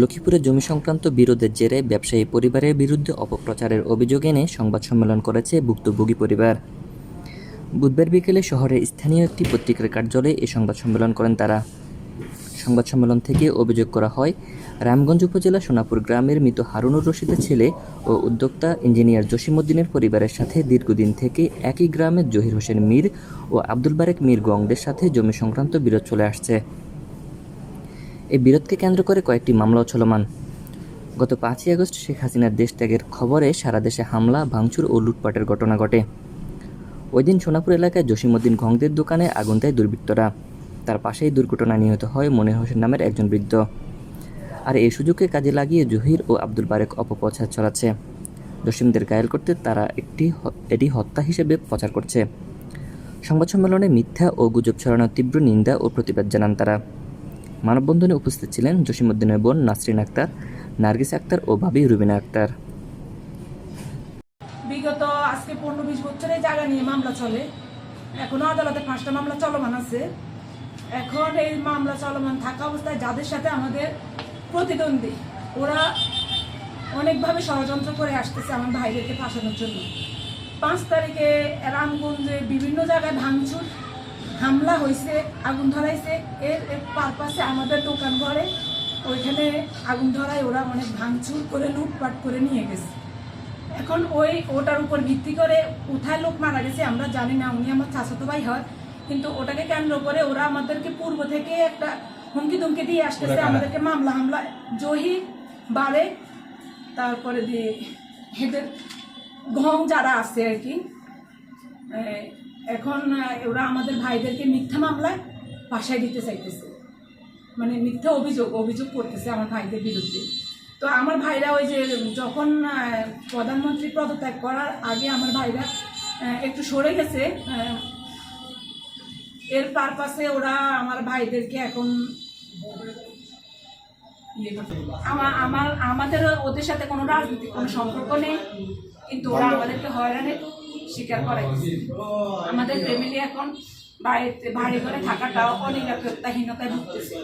লক্ষ্মীপুরে জমি সংক্রান্ত বিরোধের জেরে ব্যবসায়ী পরিবারের বিরুদ্ধে অপপ্রচারের অভিযোগ এনে সংবাদ সম্মেলন করেছে ভুক্তভোগী পরিবার। বুধবার বিকেলে শহরের স্থানীয় একটি পত্রিকার কার্যালয়ে এই সংবাদ সম্মেলন করেন তারা। সংবাদ সম্মেলন থেকে অভিযোগ করা হয়, রামগঞ্জ উপজেলা সোনাপুর গ্রামের মৃত হারুনুর রশিদের ছেলে ও উদ্যোক্তা ইঞ্জিনিয়ার জসিমউদ্দিনের পরিবারের সাথে দীর্ঘদিন থেকে একই গ্রামের জহির হোসেন মীর ও আব্দুল বারেক মীর গংদের সাথে জমি সংক্রান্ত বিরোধ চলে আসছে। এই বিরোধকে কেন্দ্র করে কয়েকটি মামলাও চলমান। গত পাঁচই আগস্ট শেখ হাসিনার দেশ ত্যাগের খবরে সারা দেশে হামলা, ভাঙচুর ও লুটপাটের ঘটনা ঘটে। ওই দিন সোনাপুর এলাকায় জসিমউদ্দিন ঘংদের দোকানে আগুন দেয় দুর্বৃত্তরা। তার পাশেই দুর্ঘটনায় নিহত হয় মনির হোসেন নামের একজন বৃদ্ধ। আর এই সুযোগকে কাজে লাগিয়ে জহির ও আব্দুল বারেক অপপ্রচার চলাচ্ছে। জসিমদের গায়েল করতে তারা একটি এটি হত্যা হিসেবে প্রচার করছে। সংবাদ সম্মেলনে মিথ্যা ও গুজব ছড়ানোর তীব্র নিন্দা ও প্রতিবাদ জানান তারা। মানববন্ধনে উপস্থিত ছিলেন জসিমউদ্দিনের বোন নাসরিন আক্তার, নার্গিস আক্তার ও ভাবি রুবিনা আক্তার। বিগত আজকে পনেরো বিশ বছর জায়গা নিয়ে মামলা চলে। এখনও আদালতে পাঁচটা মামলা চলমান আছে। এখন এই মামলা চলমান থাকা অবস্থায় যাদের সাথে আমাদের প্রতিদ্বন্দ্বী, ওরা অনেকভাবে ষড়যন্ত্র করে আসতেছে আমার ভাইদেরকে ফাঁসানোর জন্য। পাঁচ তারিখে রামগঞ্জে বিভিন্ন জায়গায় ভাঙচুর হামলা হয়েছে আগুন ধরাইছে এর পারপাসে আমাদের দোকান ঘরে ওইখানে আগুন ধরায় ওরা অনেক ভাঙচুর করে লুটপাট করে নিয়ে গেছে। এখন ওই ওটার উপর ভিত্তি করে কোথায় লোক মারা গেছে আমরা জানি না উনি আমার চাচাতো ভাই হয় কিন্তু ওটাকে কেন্দ্র করে ওরা আমাদেরকে পূর্ব থেকে একটা হুমকি দুমকি দিয়ে আসতেছে আমাদেরকে মামলা হামলা। জহি বাড়ে তারপরে দিয়ে এদের ঘং যারা আছে আর কি এখন ওরা আমাদের ভাইদেরকে মিথ্যা মামলায় বাসায় দিতে চাইতেছে। মানে মিথ্যা অভিযোগ অভিযোগ করতেছে আমার ভাইদের বিরুদ্ধে। তো আমার ভাইরা ওই যে যখন প্রধানমন্ত্রী পদত্যাগ করার আগে আমার ভাইরা একটু সরে গেছে এর পারপাসে ওরা আমার ভাইদেরকে এখন ইয়ে করছে। আমা- আমার আমাদের ওদের সাথে কোনো রাজনৈতিক কোনো সম্পর্ক নেই কিন্তু ওরা আমাদেরকে হয়রানির স্বীকার করে আমাদের ফ্যামিলি এখন বাড়িতে বাড়ি করে থাকাটাও অনেক প্রত্যাহীনতায় ভুগতেছে।